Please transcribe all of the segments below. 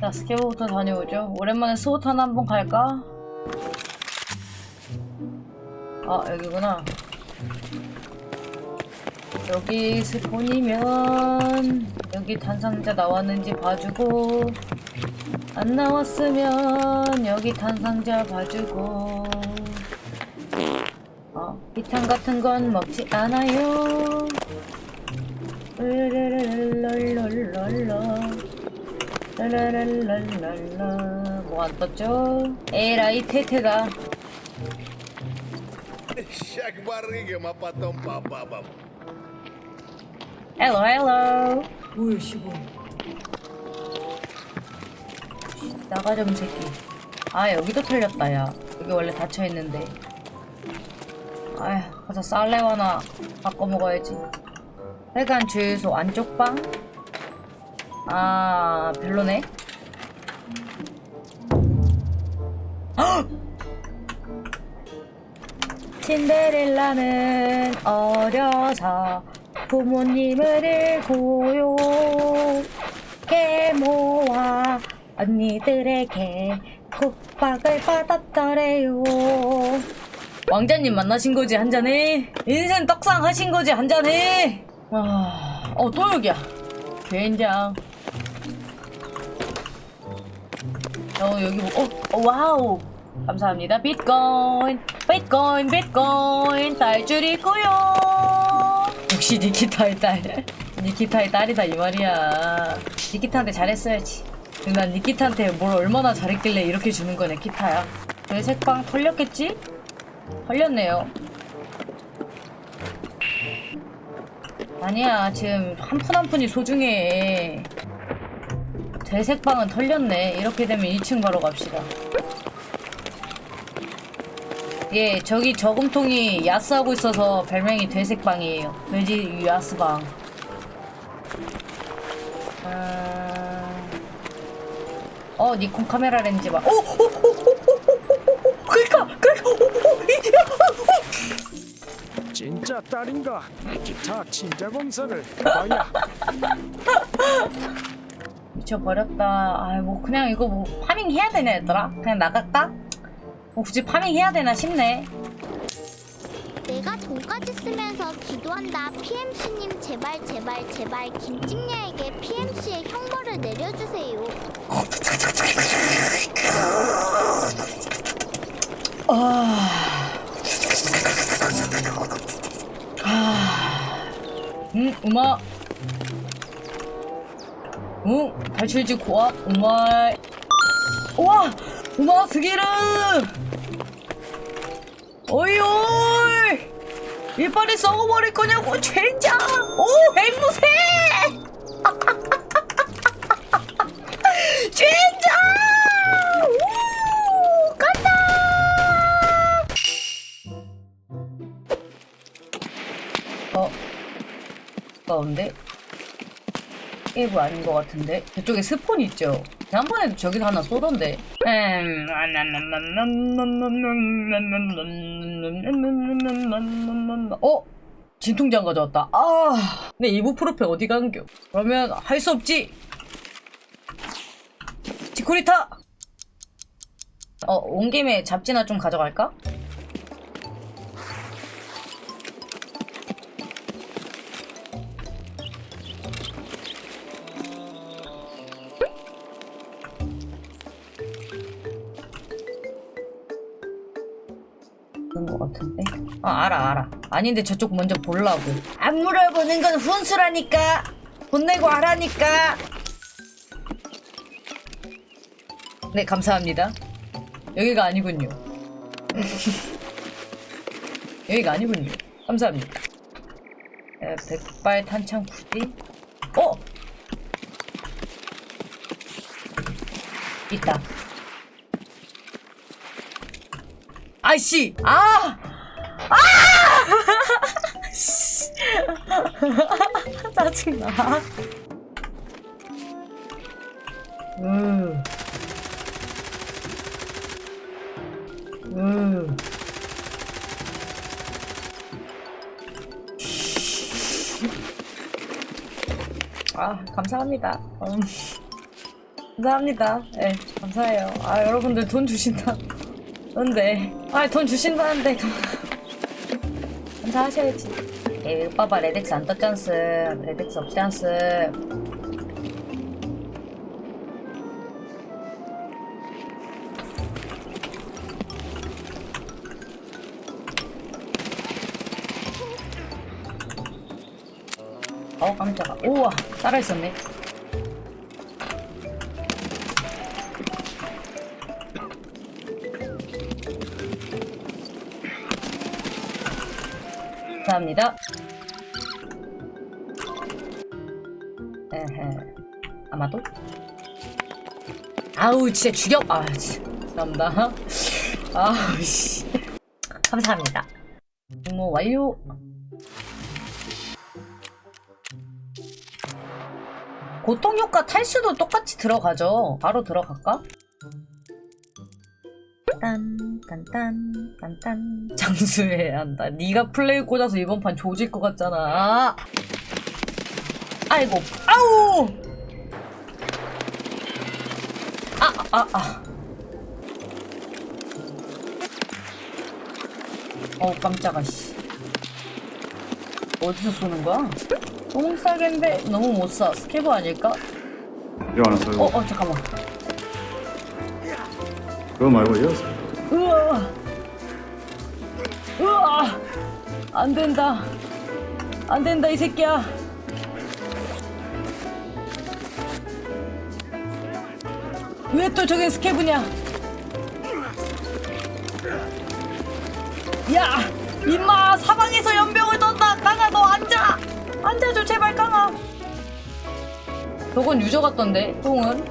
자, 스케보부터 다녀오죠. 오랜만에 스호탄 한번 갈까? 아, 여기구나. 여기 스폰이면 여기 단상자 나왔는지 봐주고 안 나왔으면 여기 단상자 봐주고 어, 비탄 같은 건 먹지 않아요. 랄 랄랄랄랄라. 뭐 안 떴죠? 에라이 테테가 Shaq barriga. 헬로 헬로 뭐야 시골 나가 좀 새끼 아 여기도 털렸다 야 여기 원래 닫혀 있는데 아휴 가서 쌀레 하나 바꿔 먹어야지 회관 주유소 안쪽 방? 아 별로네. 헉! 신데렐라는 어려서 부모님을 잃고요. 계모와 언니들에게 국박을 받았더래요. 왕자님 만나신 거지 한 잔해 인생 떡상 하신 거지 한 잔해 와, 어, 또 여기야. 개인장 어 여기 뭐, 어, 어 와우. 감사합니다. 비트코인 비트코인 비트코인. 딸줄 있고요. 역시 니키타의 딸. 니키타의 딸이다 이 말이야. 니키타한테 잘했어야지. 근데 난 니키타한테 뭘 얼마나 잘했길래 이렇게 주는 거네 키타야. 내 색방 털렸겠지? 털렸네요. 아니야 지금 한 푼 한 푼이 소중해 되색방은 털렸네 이렇게 되면 2층 바로 갑시다 예 저기 저금통이 야스하고 있어서 별명이 되색방이에요 돼지 야스방 아... 어 니콘 카메라 렌즈 봐 오! 오! 오! 오! 오! 그니까! 그니까! 오! 오! 오! 이! 야! 오! 진짜 딸인가? 기타 진짜 검사를 해봐야 미쳐버렸다. 아이, 뭐, 그냥 이거 뭐, 파밍 해야 되냐, 얘들아? 그냥 나갈까? 뭐, 굳이 파밍 해야 되나 싶네. 내가 돈까지 쓰면서 기도한다. PMC님 제발 제발 제발 김찍녀에게 PMC의 형벌을 내려주세요. 응, 우마. 응, 발출지 고압, 우마. 우와! 우마, 스기르! 어이, 어이! 이빨이 썩어버릴 거냐고, 젠장! 오, 앵무새! 젠장! 우! 간다! 어, 가운데? 일부 아닌 것 같은데? 저쪽에 스폰 있죠? 지난번에도 저기서 하나 쏘던데. 음, 어? 진통제 안 가져왔다. 아, 내 이부프로페 어디 간겨? 그러면 할 수 없지. 지코리타. 어, 온 김에 잡지나 좀 가져갈까? 같은데? 아 알아 알아. 아닌데 저쪽 먼저 보려고. 안 물어보는 건 훈수라니까. 돈 내고 하라니까. 네 감사합니다. 여기가 아니군요. 여기가 아니군요. 감사합니다. 에, 백발 탄창 부디? 어? 있다. 아이씨! 아! 아! 씨. 짜증나. 음. 음. 아, 감사합니다. 음. 감사합니다. 예, 감사해요. 아, 여러분들 돈 주신다. 근데, 아, 돈 주신다는데. 감사하셔야지. 예, 봐봐, 레덱스 안 떴잖스. 레덱스 없잖스. 어, 깜짝아. 우와, 살아있었네. 감사합니다. 에헤. 아마도? 아우, 진짜 죽여. 아, 진짜. 감사합니다. 아우, 씨. 감사합니다. 임무 완료. 고통 효과 탈수도 똑같이 들어가죠. 바로 들어갈까? 딴 딴 딴 딴 딴 장수해야 한다. 네가 플레이 꽂아서 이번 판 조질 것 같잖아. 아이고, 아우! 아, 아, 아. 어우, 깜짝아, 씨. 어디서 쏘는 거야? 너무 싸겠는데 너무 못 쏴. 스케브 아닐까? 이거 하나 써요. 어, 어, 잠깐만. 그거 말고 이거 우와! 우와! 안 된다. 안 된다, 이 새끼야. 왜 또 저게 스케브냐? 야! 임마! 사방에서 연병을 떴다! 깡아, 너 앉아! 앉아줘, 제발, 깡아! 저건 유저 같던데, 똥은?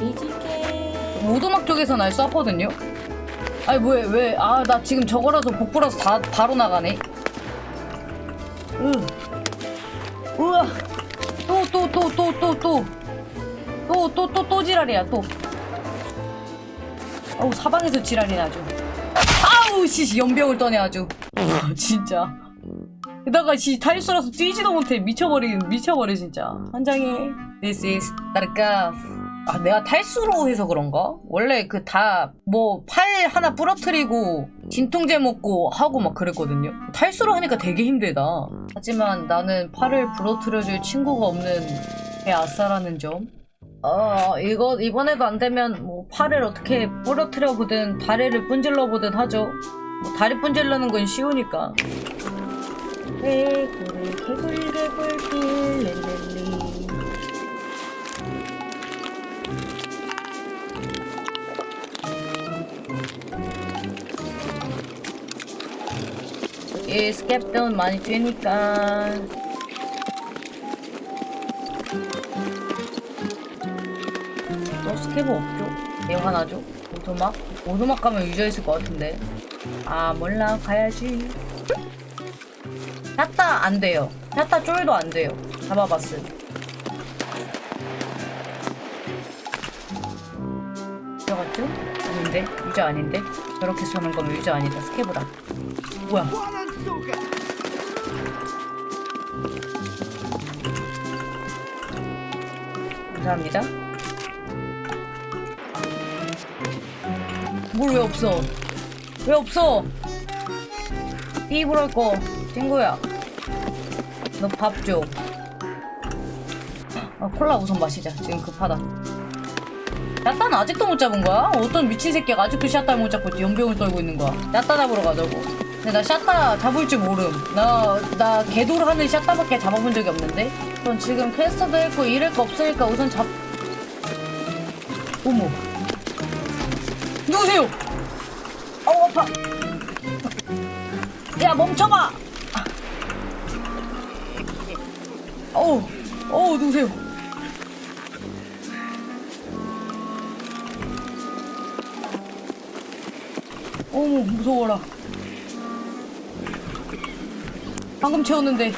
뒤질게. 오두막 쪽에서 날 쐈거든요? 아니, 뭐야, 왜, 아, 나 지금 저거라서 복부라서 다, 바로 나가네. 으. 우와. 또, 또, 또, 또, 또, 또. 또, 또, 또, 또 지랄이야, 또. 어우, 사방에서 지랄이 나죠. 아우, 씨씨 연병을 떠내 아주. 진짜. 게다가 씨 탈수라서 뛰지도 못해 미쳐버린 미쳐버려 진짜 환장해. This is 따르까 아 내가 탈수로 해서 그런가? 원래 그 다 뭐 팔 하나 부러뜨리고 진통제 먹고 하고 막 그랬거든요 탈수로 하니까 되게 힘들다 하지만 나는 팔을 부러뜨려줄 친구가 없는 게 아싸라는 점 어, 이거, 이번에도 안 되면, 뭐, 팔을 어떻게 부러뜨려 보든, 다리를 분질러 보든 하죠. 뭐, 다리 분질러는 건 쉬우니까. 개구리, 개구리, 개구 이 스캡돈 많이 뛰니까. 또 스케브 없죠? 내용 하나죠? 오토막? 오토막 가면 유저 있을 것 같은데. 아, 몰라. 가야지. 샷다 안 돼요. 샷다 쫄도 안 돼요. 잡아봤음. 같죠? 아닌데? 유저 아닌데? 저렇게 쏘는 거면 유저 아니다. 스케브다. 뭐야? 감사합니다. 뭘 왜 없어? 왜 없어? 삐부럴 거 친구야. 너 밥 줘. 아, 콜라 우선 마시자. 지금 급하다. 야따는 아직도 못 잡은 거야? 어떤 미친 새끼가 아직도 샷다 못 잡고 연병을 떨고 있는 거야. 야따 잡으러 가자고. 근데 나 샷다 잡을 줄 모름. 나, 나 개돌하는 샷다밖에 잡아본 적이 없는데? 그럼 지금 퀘스트도 했고 이럴 거 없으니까 우선 잡. 어머. 누구세요? 어, 아파. 야, 멈춰봐! 어우, 어우, 누구세요? 어머, 무서워라. 방금 채웠는데.